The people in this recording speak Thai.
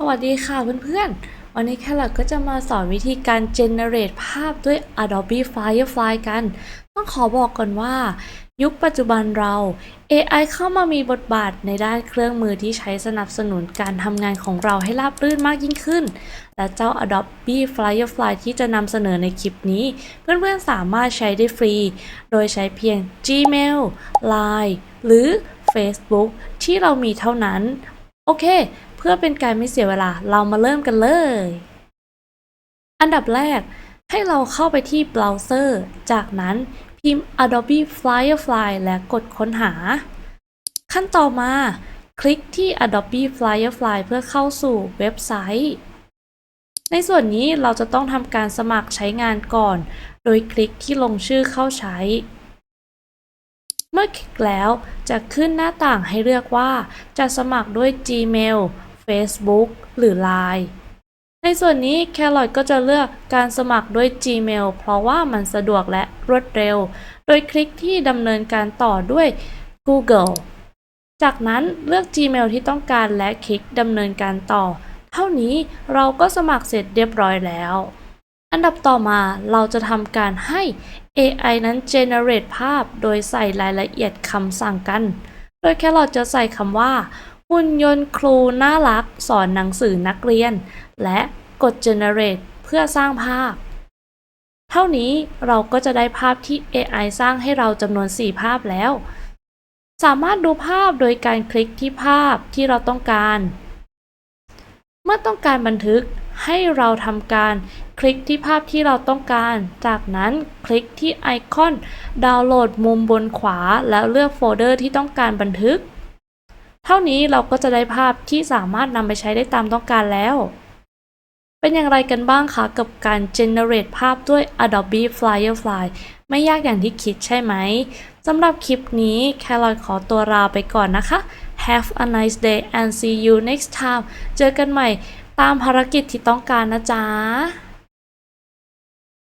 สวัสดีค่ะเพื่อนๆ วันนี้แครอทก็จะมาสอนวิธีการ generate ภาพด้วย Adobe Firefly กัน ต้องขอบอกก่อนว่า ยุคปัจจุบันเรา AI เข้ามามีบทบาทในด้านเครื่องมือที่ใช้สนับสนุนการทำงานของเราให้ราบรื่นมากยิ่งขึ้น และเจ้า Adobe Firefly ที่จะนำเสนอในคลิปนี้ เพื่อนๆ สามารถใช้ได้ฟรี โดยใช้เพียง Gmail Line หรือ Facebook ที่เรามีเท่านั้น โอเค เพื่อเป็นการไม่เสียเวลาเรามาเริ่มกันเลย อันดับแรกให้เราเข้าไปที่เบราว์เซอร์ จากนั้นพิมพ์ Adobe Firefly และกดค้นหา ขั้นต่อมาคลิกที่ Adobe Firefly เพื่อเข้าสู่เว็บไซต์ ในส่วนนี้เราจะต้องทำการสมัครใช้งานก่อน โดยคลิกที่ลงชื่อเข้าใช้ เมื่อคลิกแล้วจะขึ้นหน้าต่างให้เลือกว่าจะสมัครด้วย Gmail Facebook หรือ Line ในส่วนนี้แครอทก็จะเลือกการสมัครด้วย Gmail เพราะว่ามันสะดวกและรวดเร็ว โดยคลิกที่ดำเนินการต่อด้วย Google จากนั้นเลือก Gmail ที่ต้องการและคลิกดำเนินการต่อ เท่านี้เราก็สมัครเสร็จเรียบร้อยแล้ว อันดับต่อมาเราจะทำการให้ AI นั้น generate ภาพ โดยใส่รายละเอียดคำสั่งกัน โดยแครอทจะใส่คำว่า หุ่นยนต์ครูน่ารักสอนหนังสือนักเรียน และกด generate เพื่อสร้างภาพ เท่านี้เราก็จะได้ภาพที่ AI สร้างให้เราจำนวน 4 ภาพแล้ว สามารถดูภาพโดยการคลิกที่ภาพที่เราต้องการ เมื่อต้องการบันทึกให้เราทำการคลิกที่ภาพที่เราต้องการ จากนั้นคลิกที่ไอคอน ดาวน์โหลดมุมบนขวา แล้วเลือกโฟลเดอร์ที่ต้องการบันทึก เท่านี้เราก็จะได้ภาพที่สามารถนำไปใช้ได้ตามต้องการแล้ว เป็นอย่างไรกันบ้างคะกับการ generate ภาพด้วย Adobe Firefly ไม่ยากอย่างที่คิดใช่ไหมสำหรับคลิปนี้แครอทขอตัวลาไปก่อนนะคะ Have a nice day and see you next time เจอกันใหม่ตามภารกิจที่ต้องการนะจ๊ะ